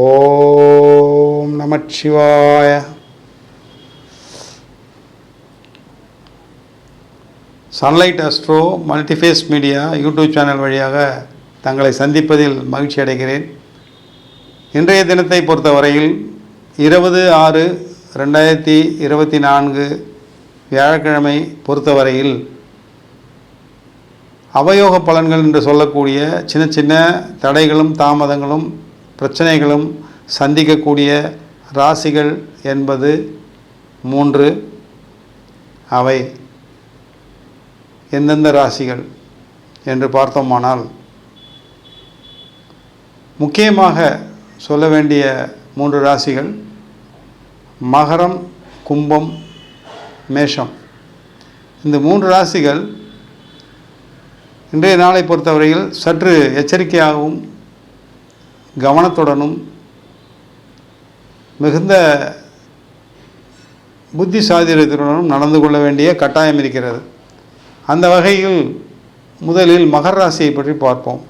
ஓம் நமச்சிவாய Sunlight Astro Multiphase Media YouTube channel வழியாக தங்களை சந்திப்பதில் மகிழ்ச்சி அடைகிறேன். இன்றைய தினத்தை பொறுத்தவரையில் இருபது ஆறு ரெண்டாயிரத்தி இருபத்தி நான்கு வியாழக்கிழமை பொறுத்தவரையில் அவயோக பலன்கள் என்று சொல்லக்கூடிய சின்ன சின்ன தடைகளும் தாமதங்களும் பிரச்சனைகளும் சந்திக்கக்கூடிய ராசிகள் என்பது மூன்று. அவை எந்தெந்த ராசிகள் என்று பார்த்தோமானால் முக்கியமாக சொல்ல வேண்டிய மூன்று ராசிகள் மகரம் கும்பம் மேஷம். இந்த மூன்று ராசிகள் இன்றைய நாளை பொறுத்தவரையில் சற்று எச்சரிக்கையாகவும் கவனத்துடனும் மிகுந்த புத்தி சாதியத்துடனும் நடந்து கொள்ள வேண்டிய கட்டாயம் இருக்கிறது. அந்த வகையில் முதலில் மகர ராசியை பற்றி பார்ப்போம்.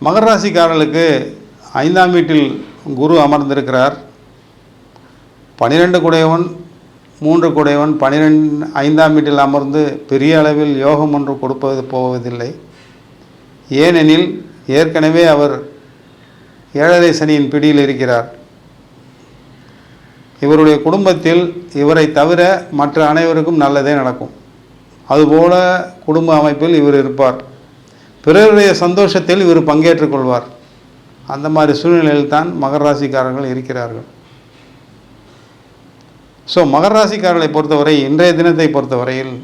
மகர ராசிக்காரர்களுக்கு ஐந்தாம் வீட்டில் குரு அமர்ந்திருக்கிறார். பனிரெண்டு குடையவன் மூன்று குடையவன் பனிரெண்டு ஐந்தாம் வீட்டில் அமர்ந்து பெரிய அளவில் யோகம் ஒன்று கொடுப்பது போவதில்லை. ஏனெனில் ஏற்கனவே அவர் ஏழரை சனியின் பிடியில் இருக்கிறார். இவருடைய குடும்பத்தில் இவரை தவிர மற்ற அனைவருக்கும் நல்லதே நடக்கும். அதுபோல குடும்ப அமைப்பில் இவர் இருப்பார். பிறருடைய சந்தோஷத்தில் இவர் பங்கேற்றுக் கொள்வார். அந்த மாதிரி சூழ்நிலையில் தான் மகர ராசிக்காரர்கள் இருக்கிறார்கள். ஸோ மகர ராசிக்காரர்களை பொறுத்தவரை இன்றைய தினத்தை பொறுத்தவரையில்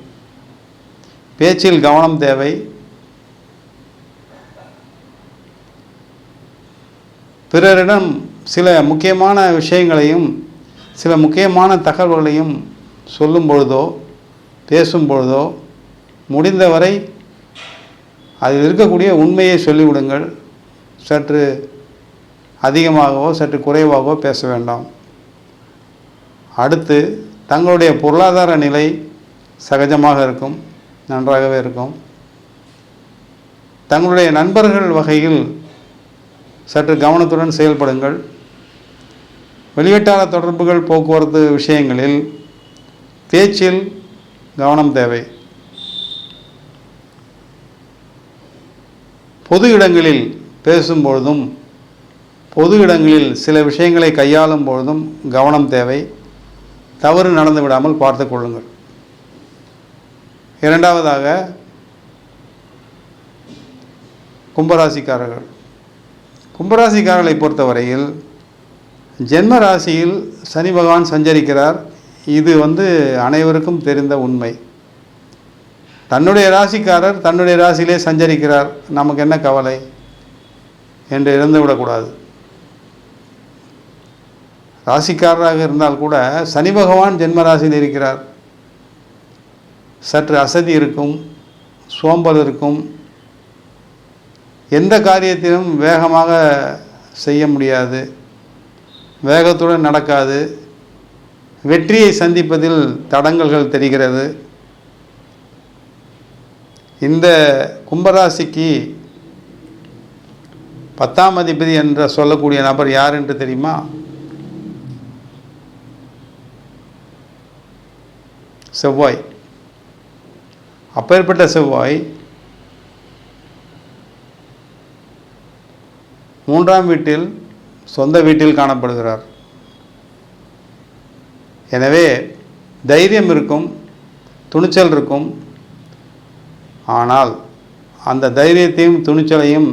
பேச்சில் கவனம் தேவை பிறரிடம் சில முக்கியமான விஷயங்களையும் சில முக்கியமான தகவல்களையும் சொல்லும் பொழுதோ பேசும் பொழுதோ முடிந்தவரை அதில் இருக்கக்கூடிய உண்மையை சொல்லிவிடுங்கள். சற்று அதிகமாகவோ சற்று குறைவாகவோ பேச வேண்டாம். அடுத்து தங்களுடைய பொருளாதார நிலை சகஜமாக இருக்கும் நன்றாகவே இருக்கும். தங்களுடைய நண்பர்கள் வகையில் சற்று கவனத்துடன் செயல்படுங்கள். வெளிவட்டார தொடர்புகள் போக்குவரத்து விஷயங்களில் பேச்சில் கவனம் தேவை. பொது இடங்களில் பேசும்பொழுதும் பொது இடங்களில் சில விஷயங்களை கையாளும் பொழுதும் கவனம் தேவை. தவறு நடந்து விடாமல் பார்த்து கொள்ளுங்கள். இரண்டாவதாக கும்பராசிக்காரர்கள். கும்பராசிக்காரர்களை பொறுத்தவரையில் ஜென்ம ராசியில் சனி பகவான் சஞ்சரிக்கிறார். இது வந்து அனைவருக்கும் தெரிந்த உண்மை. தன்னுடைய ராசிக்காரர் தன்னுடைய ராசியிலே சஞ்சரிக்கிறார். நமக்கு என்ன கவலை? என்று இறந்துவிடக்கூடாது ராசிக்காரராக இருந்தால் கூட சனி பகவான் ஜென்ம ராசியில் இருக்கிறார். சற்று அசதி இருக்கும் சோம்பல் இருக்கும் எந்த காரியத்திலும் வேகமாக செய்ய முடியாது. வேகத்துடன் நடக்காது. வெற்றியை சந்திப்பதில் தடங்கல்கள் தெரிகிறது. இந்த கும்பராசிக்கு பத்தாம் அதிபதி என்ற சொல்லக்கூடிய நபர் யார் என்று தெரியுமா? செவ்வாய். அப்பேற்பட்ட செவ்வாய் மூன்றாம் வீட்டில் சொந்த வீட்டில் காணப்படுகிறார். எனவே தைரியம் இருக்கும் துணிச்சல் இருக்கும். ஆனால் அந்த தைரியத்தையும் துணிச்சலையும்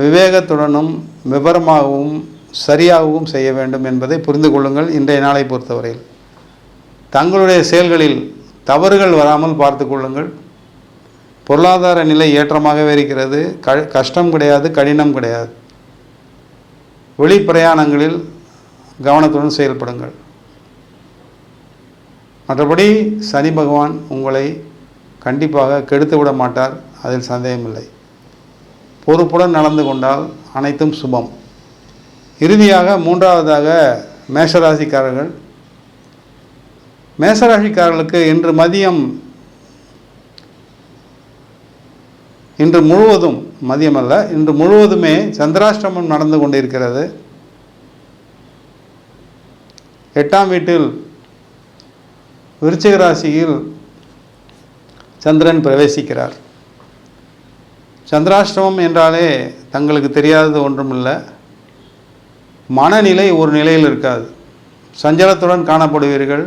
விவேகத்துடனும் விவரமாகவும் சரியாகவும் செய்ய வேண்டும் என்பதை புரிந்து கொள்ளுங்கள் இன்றைய நாளை பொறுத்தவரையில். தங்களுடைய செயல்களில் தவறுகள் வராமல் பார்த்து கொள்ளுங்கள். பொருளாதார நிலை ஏற்றமாகவே இருக்கிறது. க கஷ்டம் கிடையாது கடினம் கிடையாது. வெளி பிரயாணங்களில் கவனத்துடன் செயல்படுங்கள். மற்றபடி சனி பகவான் உங்களை கண்டிப்பாக கெடுத்து விட மாட்டார் அதில் சந்தேகமில்லை. பொறுப்புடன் நடந்து கொண்டால் அனைத்தும் சுபம். இறுதியாக மூன்றாவதாக மேஷராசிக்காரர்கள். மேசராசிக்காரர்களுக்கு இன்று மதியம் இன்று முழுவதும் மதியமல்ல இன்று முழுவதுமே சந்திராஷ்டமம் நடந்து கொண்டிருக்கிறது. எட்டாம் வீட்டில் விருச்சிக ராசியில் சந்திரன் பிரவேசிக்கிறார். சந்திராஷ்டமம் என்றாலே தங்களுக்கு தெரியாதது ஒன்றுமில்லை. மனநிலை ஒரு நிலையில் இருக்காது. சஞ்சலத்துடன் காணப்படுவீர்கள்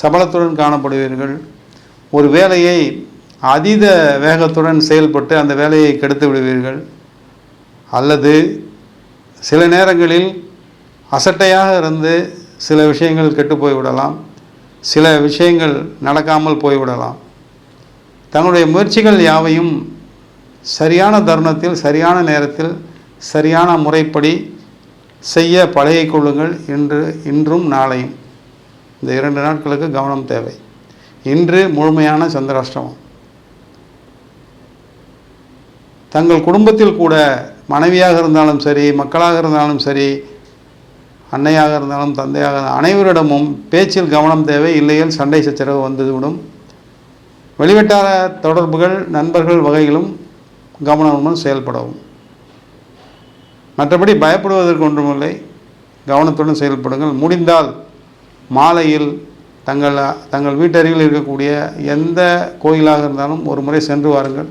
சபலத்துடன் காணப்படுவீர்கள். ஒரு வேலையை அதீத வேகத்துடன் செயல்பட்டு அந்த வேலையை கெடுத்து விடுவீர்கள். அல்லது சில நேரங்களில் அசட்டையாக இருந்து சில விஷயங்கள் கெட்டு போய்விடலாம். சில விஷயங்கள் நடக்காமல் போய்விடலாம். தங்களுடைய முயற்சிகள் யாவையும் சரியான தருணத்தில் சரியான நேரத்தில் சரியான முறைப்படி செய்ய பழகிக் கொள்ளுங்கள் இன்று இன்றும் நாளையும். இந்த இரண்டு நாட்களுக்கு கவனம் தேவை. இன்று முழுமையான சந்திராஷ்டமம். தங்கள் குடும்பத்தில் கூட மனைவியாக இருந்தாலும் சரி மக்களாக இருந்தாலும் சரி அன்னையாக இருந்தாலும் தந்தையாக அனைவரிடமும் பேச்சில் கவனம் தேவை இல்லையில் சண்டை சச்சரவு வந்துவிடும். வெளிவட்டார தொடர்புகள் நண்பர்கள் வகையிலும் கவனமுடன் செயல்படவும். மற்றபடி பயப்படுவதற்கு ஒன்றுமில்லை. கவனத்துடன் செயல்படுங்கள். முடிந்தால் மாலையில் தங்கள் தங்கள் வீட்டருகில் இருக்கக்கூடிய எந்த கோயிலாக இருந்தாலும் ஒரு முறை சென்று வாருங்கள்.